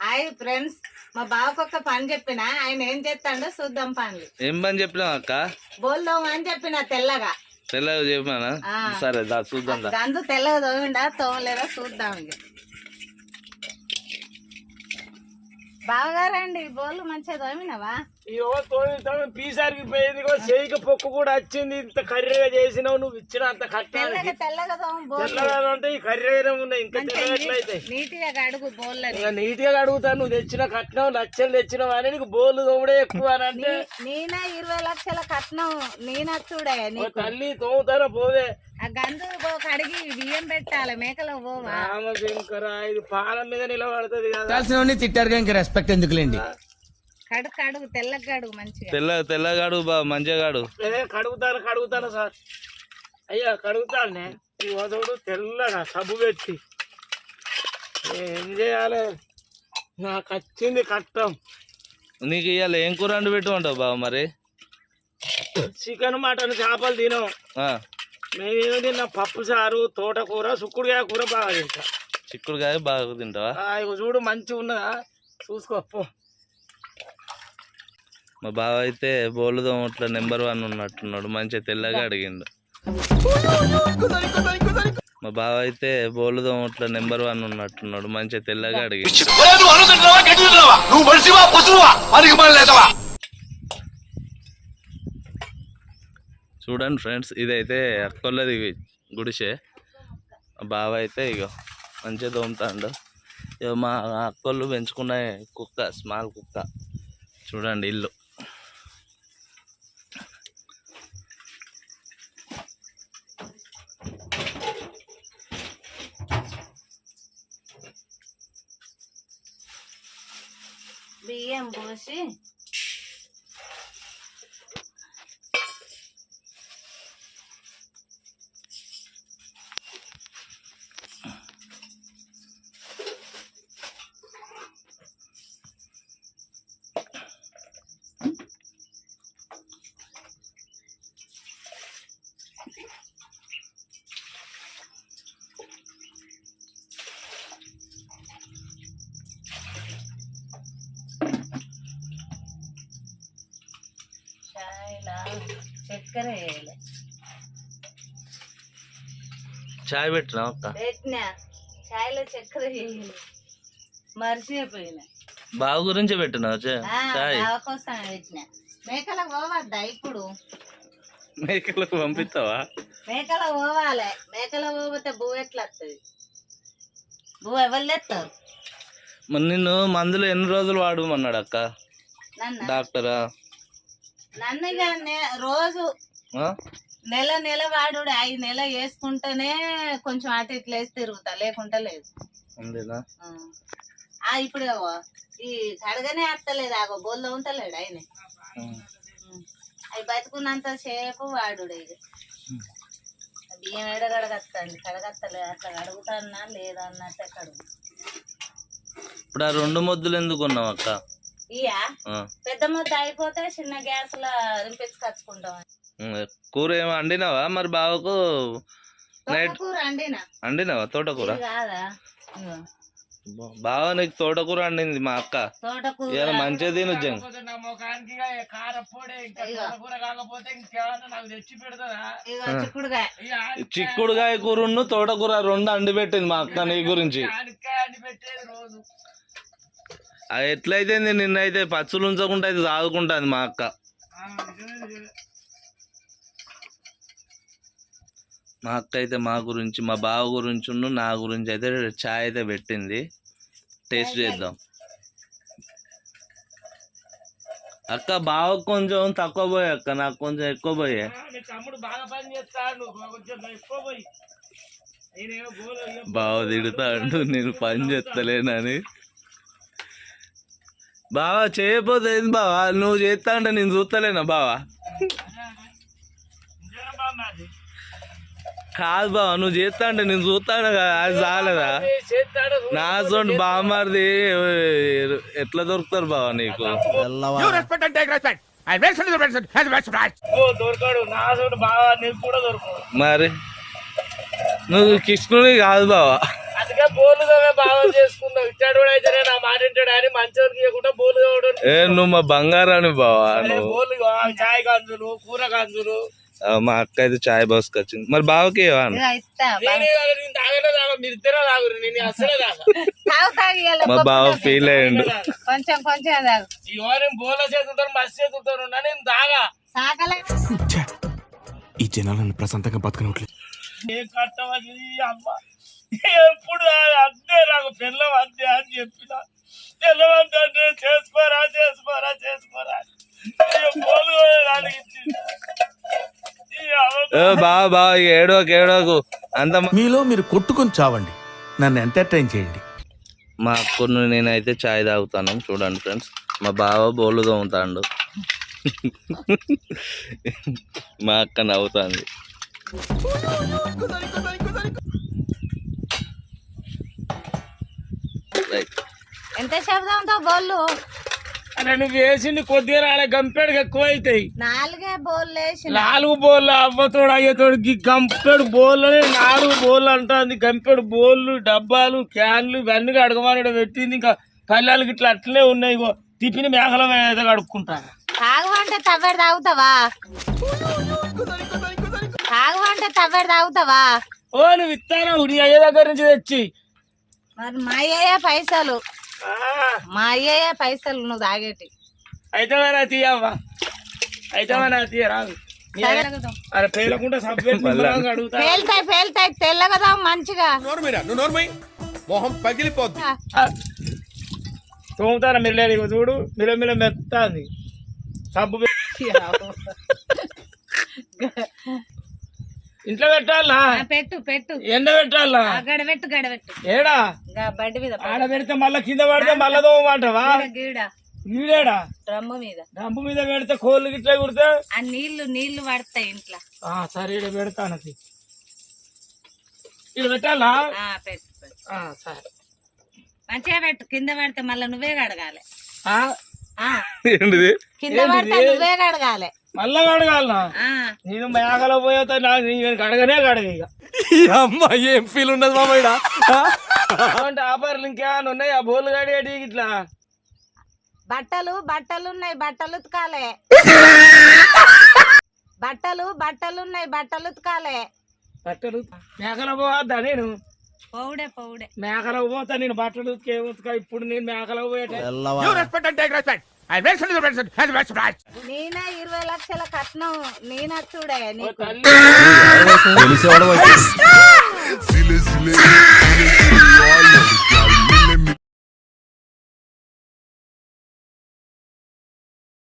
Hi friends మా బావకు ఒక పని చెప్పిన ఆయన ఏం చేస్తాడో చూద్దాం పనులు. ఏం పని చెప్పినావు అక్క? బోల్దోమ అని చెప్పిన తెల్లగా. తెల్లగా చెప్పినానా? ఆ. సరే దా చూద్దాం దా. గందు తెల్లగా తోమిండా తోమలేదా చూద్దాం ఇక. బావగారండి బోళ్ళు మంచిగా తోమినవా? ఇగో తోమి తోమి పీసారికి పోయింది చేయికి పొక్కు కూడా వచ్చింది. ఇంత కర్రీగా చేసినావు నువ్వు ఇచ్చిన అంత కట్టాలి తెల్లగా అంటే ఈ కర్రీ ఉన్నాయి ఇంకా తెల్లగా ఎట్లయితే? నీట్గా కడుగు బోళ్ళని ఇక నీట్గా అడుగుతా నువ్వు తెచ్చిన కట్టినావు లచ్చలు తెచ్చినావు అని నీకు బోర్లు తోముడే ఎక్కువ అని అంటే. నేనే ఇరవై లక్షల కట్నం నేనచ్చుడే ఓ నీకు. తల్లి తోముతారా పోవే. ఆ గంజు పో కడిగి బియ్యం పెట్టాలి రామశంకర ఇది పాల మీద నిలబడుతుంది కదా. తిట్టారు ఇంకా రెస్పెక్ట్ ఎందుకులేండి? కడుగు కడుగు తెల్లగా కడుగు మంచిగా. తెల్ల తెల్లగాడు బా మంచిగాడు ఏ కడుగుతాను కడుగుతాను సార్. అయ్యా కడుగుతానే ఈ వదవుడు తెల్లగా సబ్బు పెట్టి. ఏం చేయాలి? నాకు వచ్చింది కట్టం. నీకు ఇవాళ ఏం కూర వండి పెట్టుకుంటావు బావ మరి? చికెన్ మటన్ చేపలు తినం ఆ, మేమేమి తిన్నా? పప్పు చారు తోటకూర సుక్కుడుకాయ కూర బాగా తింటా. చిక్కుడుకాయ బాగా తింటావా? ఆ, ఇగో చూడు మంచిగా ఉన్నదా? చూసుకో పో. మా బావ అయితే బోలు దోమట్లో నెంబర్ వన్ ఉన్నట్టున్నాడు. మంచిగా తెల్లగా అడిగిండు. మా బావ అయితే బోలు దోమట్లో నెంబర్ వన్ ఉన్నట్టున్నాడు. మంచిగా తెల్లగా అడిగిండు. చూడండి ఫ్రెండ్స్ ఇదైతే అక్కొల్లది గుడిసే. మా బావ అయితే ఇగో మంచిగా దోముతాడు. ఇక మా అక్కోళ్ళు పెంచుకునే కుక్క స్మాల్ కుక్క. చూడండి ఇల్లు. బియ్యం పోసి చక్కెర వేయాలి. చాయ్ పెట్టినా అక్క? పెట్టినా. చాయ్లో చక్కెర వేయాలి మర్చిపోయినా. బావ గురించి పెట్టినా ఆ, చాయ్? కోసం పెట్టినా. మేకలకు పోవద్దా ఇప్పుడు? మేకలకు పంపిస్తావా? మేకల పోవాలి. మేకల పోతే బువ్వ ఎట్లా వస్తుంది బువ్వ ఎవరు నిన్ను మందులు ఎన్ని రోజులు వాడమన్నాడు అక్క? డాక్టరా? నన్ను ఇక నే- రోజు? నెల నెల వాడు ఐదు నెల వేసుకుంటేనే కొంచెం అటు ఇట్లా వేసి తిరుగుతా లేకుంటే లేదు. ఇప్పుడు ఈ కడగనే అత్తలేదు ఆగో బోల్లో ఉంటలేడు ఆయన. అవి బతుకున్నంత సేపు వాడు బియ్యం ఏడ కడగత్తండి కడగత్తలేదు అట్లా కడుగుతానా లేదా అన్నట్టే కడుగు. ఇప్పుడు ఆ రెండు మొద్దులు ఎందుకు ఉన్నావు అక్క? ఇయా. పెద్ద ముద్ద అయిపోతే చిన్న గ్యాస్లో రింపించుకొచ్చుకుంటాం కూర ఏమో వండినావా మరి బావకు నైట్ కూర అండినా? వండినావా తోటకూర? కాదా. బావ నీకు తోటకూర వండింది మా అక్క. తోటకూర ఇవాళ మంచిగా తిను జంగ్ కాకపోతే నా ముఖానికి ఇక కారపొడి ఇంకా కూర కాకపోతే ఇంకేమన్నా నాకు తెచ్చి పెడతారా? ఇగో చిక్కుడుగా. ఇక చిక్కుడుకాయ కూరను తోటకూర రెండు అండి పెట్టింది మా అక్క నీ గురించి ఆనకాయ అని పెట్టేది రోజు అది ఎట్లయితే నిన్నైతే పచ్చులు ఉంచకుండా అయితే సాదుకుంటుంది మా అక్క. మా అక్క అయితే మా గురించి మా బావ గురించి నా గురించి అయితే చాయ్ అయితే పెట్టింది. టేస్ట్ చేద్దాం. అక్క బావ కొంచెం తక్కువ పోయే అక్క నాకు కొంచెం ఎక్కువ పోయే. బావ తిడుతాడు నేను పని చేస్తలేనని. బావా చేయకపోతే ఏంది బావా? నువ్వు చేస్తా అంటే నేను చూస్తలేనా బావా. కాదు బావా నువ్వు చేస్తా అంటే నేను చూస్తాను కదా అది చాలదా? నా సొంత బామ్మది ఎట్లా దొరుకుతారు బావా నీకు? రెస్పెక్ట్ అంటే రెస్పెక్ట్ ఐ రెస్పెక్ట్ ఓ, దొరకడు. నా చోటు బాగా నీకు కూడా దొరకడు మరి? నువ్వు కృష్ణుని కాదు బావా. అందుకే బోర్లు బాగా చేసుకున్నావు ఇచ్చాడు కూడా అయితే నా మాట అని ఇవ్వకుండా బోలు కావడం ఏ నువ్వు మా బంగారాన్ని బావా నువ్వు. బోలు చాయ్ కూర ఆ, మా అక్క అయితే చాయ్ బాస్కి వచ్చింది మరి బావకి ఇవ్వా అన్న? ఇదిగో ఇస్తా నేనే కాదు, నేను తాగలే తాగ మీరు ఇద్దరే తాగురు నేను అసలే తాగ తాగు తాగు ఇయ్యాల మా బావ ఫీల్ అయ్యిండు. కొంచెం కొంచెం తాగు. ఈ వారం బోల చేతులతో మస్తు చేతులతో ఉన్నా నేను తాగా. సాకలే ఈ జనాలను ప్రశాంతంగా బతకనట్లేదు అమ్మ? ఎప్పుడు అంతే నాకు పిల్లం అంతే అని చెప్పిన. పిల్లవంతే అంటే చేసుకోరా చేసుకోరా చేసుకోరా బావ బావ ఏడోకు ఏడోకు అంత మీలో మీరు కొట్టుకొని చావండి. నన్ను ఎంటర్టైన్ చేయండి. మా అక్కను నేనైతే చాయ్ తాగుతాను. చూడండి ఫ్రెండ్స్ మా బావ బోలు తోముతాడు. మా అక్క నవ్వుతుంది. ఎంత శబ్దంతో బోళ్ళు? అరే నువ్వు వేసింది కొద్దిగా రాలే గంపెడికి ఎక్కువ అవుతాయి నాలుగే బోళ్ళు వేసిన. నాలుగు బోళ్ళు అవ్వతోడు అయ్యేతోడు ఈ గంపెడు బోళ్ళని నాలుగు బోళ్ళు అంటుంది. గంపెడు బోళ్ళు డబ్బాలు క్యాన్లు ఇవన్నీ అడగమని పెట్టింది. ఇంకా పల్లెలకి ఇట్లా అట్లనే ఉన్నాయి ఇగో టిఫిన్ మేకల మీద కడుక్కుంటాను. తాగమంటే తవ్వేడు తాగుతావా? తాగమంటే తవ్వేడు తాగుతావా? ఓ నువ్వు ఇస్తాను నీ అయ్య దగ్గర నుంచి తెచ్చి. మరి మా అయ్యే పైసలు. ఆ, మా అయ్యే పైసలు నువ్వు తాగేటి. అయితే మరి తీయవ్వా అయితే మరి తీయ రాదు. నీ అయ్య- అరే పేలకుండా సభ్యులు అడుగుతా. పేలుతాయి పేలుతాయి మంచిగా. మొహం పగిలిపోద్ది. తోముతారా మిల్లలు చూడు మిల్ల మిల్ల మెత్తాంది. సబ్బు ఇంట్లో పెట్టాలా? ఆ, పెట్టు పెట్టు. ఎండ పెట్టాలా? గడబెట్టు గడబెట్టు ఏడా? ఇంకా బండి మీద ఆడ పెడితే మళ్ళా కింద పడితే మళ్ళా తోమంటావా గీడ, డ్రమ్ము మీద. డంపు మీద పెడితే కోళ్ళు గిట్లా కుడితే? ఆ నీళ్ళు నీళ్ళు పడతాయి ఇంట్లో. ఆ, సరే ఇక్కడ పెడతాను అది ఇక్కడ పెట్టాలా? ఆ, పెట్టు పెట్టు. ఆ, సరే. మంచిగా పెట్టు. కింద పడితే మళ్ళీ నువ్వే కడగాలి. ఆ, ఆ, ఏంటిది? కింద పడితే నువ్వే కడగాలి. మళ్ళా కడగాలనా? ఆ, నేను మేకలో పోయేతో నాకు నేను కడగనే కడగ ఇక. అమ్మా ఏం ఫీల్ ఉండదు మామయ్య అంటే ఆఫర్లు ఇంకేమైనా ఉన్నాయి? ఆ బోలు గడిగడి ఇట్లా? బట్టలు బట్టలు ఉన్నాయి బట్టలు ఉతకాలే. బట్టలు బట్టలు ఉన్నాయి బట్టలు ఉతకాలే. బట్టలు మేకలో పోవద్దా నేను? పౌడే పౌడే మేకలో పోతా నేను బట్టలు ఉతికే ఉతుక. ఇప్పుడు నేను మేకలో పోయేట you respect and take respect I make sense respect and respect నేనే ఇరవై లక్షల కట్నం నేనే చూడే నీకు.